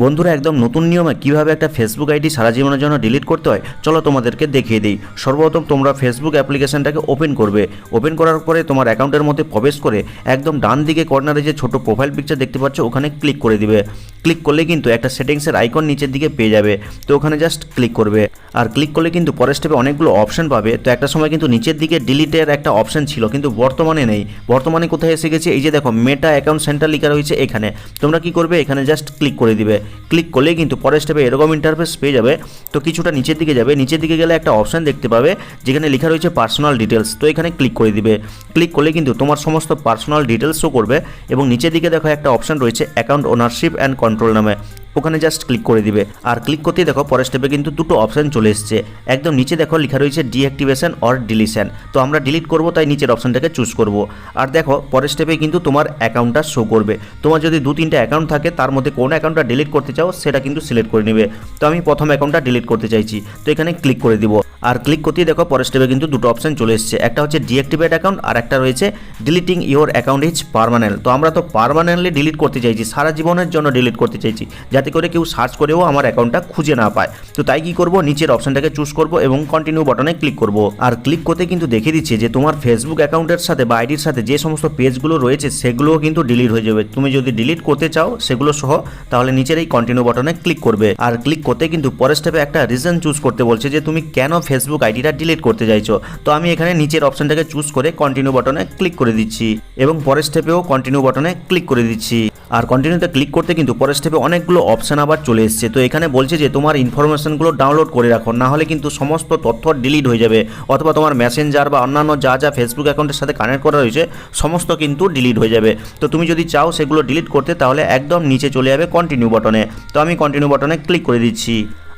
বন্ধুরা, একদম নতুন নিয়মে কীভাবে একটা ফেসবুক আইডি সারা জীবনের জন্য ডিলিট করতে হয়, চলো তোমাদেরকে দেখিয়ে দিই। সর্বপ্রথম তোমরা ফেসবুক অ্যাপ্লিকেশনটাকে ওপেন করবে। ওপেন করার পরে তোমার অ্যাকাউন্টের মধ্যে প্রবেশ করে একদম ডান দিকে কর্নারে যে ছোট প্রোফাইল পিকচার দেখতে পাচ্ছ, ওখানে ক্লিক করে দিবে। ক্লিক করলে কিন্তু একটা সেটিংসের আইকন নিচের দিকে পেয়ে যাবে। তো ওখানে জাস্ট ক্লিক করবে। আর ক্লিক করলে কিন্তু পরের স্টেপে অনেকগুলো অপশন পাবে। তো একটা সময় কিন্তু নিচের দিকে ডিলিটের একটা অপশন ছিল, কিন্তু বর্তমানে নেই। বর্তমানে কোথায় এসে গেছে? এই যে দেখো মেটা অ্যাকাউন্ট সেন্টার লেখা রয়েছে এখানে। তোমরা কি করবে? এখানে জাস্ট ক্লিক করে দিবে। ক্লিক করলেই কিন্তু পরের স্টেপে এরকম ইন্টারফেস পেয়ে যাবে। তো কিছুটা নিচের দিকে যাবে। নিচের দিকে গেলে একটা অপশন দেখতে পাবে, যেখানে লেখা রয়েছে পার্সোনাল ডিটেলস তো এখানে ক্লিক করে দিবে। ক্লিক করলে কিন্তু তোমার সমস্ত পার্সোনাল ডিটেলস শো করবে এবং নিচের দিকে দেখো একটা অপশন রয়েছে অ্যাকাউন্ট ওনারশিপ অ্যান্ড কন্ট্রোল নামে। ওখানে জাস্ট ক্লিক করে দিবে। আর ক্লিক করতেই দেখো, পরের স্টেপে কিন্তু দুটো অপশন চলে এসছে। একদম নিচে দেখো লেখা রয়েছে ডিঅ্যাক্টিভেশন অর ডিলিশন তো আমরা ডিলিট করব, তাই নিচের অপশনটাকে চুজ করব। আর দেখো, পরের স্টেপে কিন্তু তোমার অ্যাকাউন্টটা শো করবে। তোমার যদি দু তিনটা অ্যাকাউন্ট থাকে, তার মধ্যে কোন অ্যাকাউন্টটা ডিলিট করতে চাও, সেটা কিন্তু সিলেক্ট করে নেবে। তো আমি প্রথম অ্যাকাউন্টটা ডিলিট করতে চাইছি। তো এখানে ক্লিক করে দিব। আর ক্লিক করতেই দেখো, পরের স্টেপে কিন্তু দুটো অপশন চলে এসছে। একটা হচ্ছে ডিঅ্যাক্টিভেট অ্যাকাউন্ট আর একটা রয়েছে deleting your account is permanent তো আমরা তো পারমানেন্টলি ডিলিট করতে চাইছি, সারা জীবনের জন্য ডিলিট করতে চাইছি। যাতে করে কেউ সার্চ করেও আমার অ্যাকাউন্টটা খুঁজে না পায়। তো তাই কি করব? নিচের অপশনটাকে চুজ করব এবং কন্টিনিউ বাটনে ক্লিক করব। আর ক্লিক করতে কিন্তু দেখিয়ে দিচ্ছে যে তোমার ফেসবুক অ্যাকাউন্টের সাথে বা আইডির সাথে যে সমস্ত পেজগুলো রয়েছে, সেগুলোও কিন্তু ডিলিট হয়ে যাবে। তুমি যদি ডিলিট করতে চাও সেগুলো সহ, তাহলে নিচের এই কন্টিনিউ বাটনে ক্লিক করবে। আর ক্লিক করতে কিন্তু পরের স্টেপে একটা রিজন চুজ করতে বলছে যে তুমি কেন ফেসবুক আইডিটা ডিলিট করতে চাইছো। তো আমি এখানে নিচের অপশনটাকে চুজ করে কন্টিনিউ বাটনে ক্লিক করে দিচ্ছি এবং পরের স্টেপেও কন্টিনিউ বাটনে ক্লিক করে দিচ্ছি। আর কন্টিনিউতে ক্লিক করতে কিন্তু পরের স্টেপে অনেকগুলো অপশন আবার চলে এসছে। তো এখানে বলছে যে, তোমার ইনফরমেশনগুলো ডাউনলোড করে রাখো, না হলে কিন্তু সমস্ত তথ্য ডিলিট হয়ে যাবে, অথবা তোমার মেসেঞ্জার বা অন্যান্য যা যা ফেসবুক অ্যাকাউন্টের সাথে কানেক্ট করা রয়েছে, সমস্ত কিন্তু ডিলিট হয়ে যাবে। তো তুমি যদি চাও সেগুলো ডিলিট করতে, তাহলে একদম নিচে চলে যাবে কন্টিনিউ বটনে তো আমি কন্টিনিউ বটনে ক্লিক করে দিচ্ছি।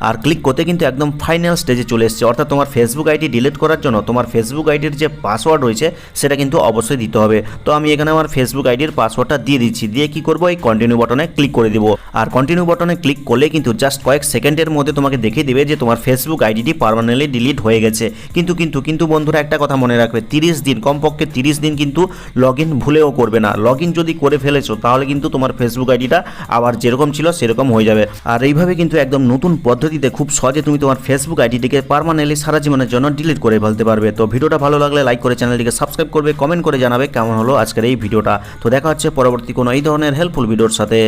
আর ক্লিক করতে কিন্তু একদম ফাইনাল স্টেজে চলে এসেছে। অর্থাৎ তোমার ফেসবুক আইডি ডিলিট করার জন্য তোমার ফেসবুক আইডির যে পাসওয়ার্ড রয়েছে, সেটা কিন্তু অবশ্যই দিতে হবে। তো আমি এখানে আমার ফেসবুক আইডির পাসওয়ার্ডটা দিয়ে দিচ্ছি। দিয়ে কি করব? এই কন্টিনিউ বাটনে ক্লিক করে দিব। আর কন্টিনিউ বাটনে ক্লিক করলে কিন্তু জাস্ট কয়েক সেকেন্ডের মধ্যে তোমাকে দেখিয়ে দেবে যে তোমার ফেসবুক আইডিটি পারমানেন্টলি ডিলিট হয়ে গেছে। কিন্তু কিন্তু কিন্তু বন্ধুরা একটা কথা মনে রাখবে, তিরিশ দিন, কমপক্ষে তিরিশ দিন কিন্তু লগ ইন ভুলেও করবে না। লগ ইন যদি করে ফেলেছো, তাহলে কিন্তু তোমার ফেসবুক আইডিটা আবার যেরকম ছিল, সেরকম হয়ে যাবে। আর এইভাবে কিন্তু একদম নতুন পদ্ধতিতে খুব সহজে তুমি তোমার ফেসবুক আইডিটিকে পারমানেন্টলি সারা জীবনের জন্য ডিলিট করে ফেলতে পারবে। তো ভিডিওটা ভালো লাগলে লাইক করে চ্যানেলটিকে সাবস্ক্রাইব করবে কমেন্ট করে জানাবে কেমন হলো আজকের এই ভিডিওটা। তো দেখা হচ্ছে পরবর্তী কোনো এই ধরনের হেল্পফুল ভিডিওর সাথে।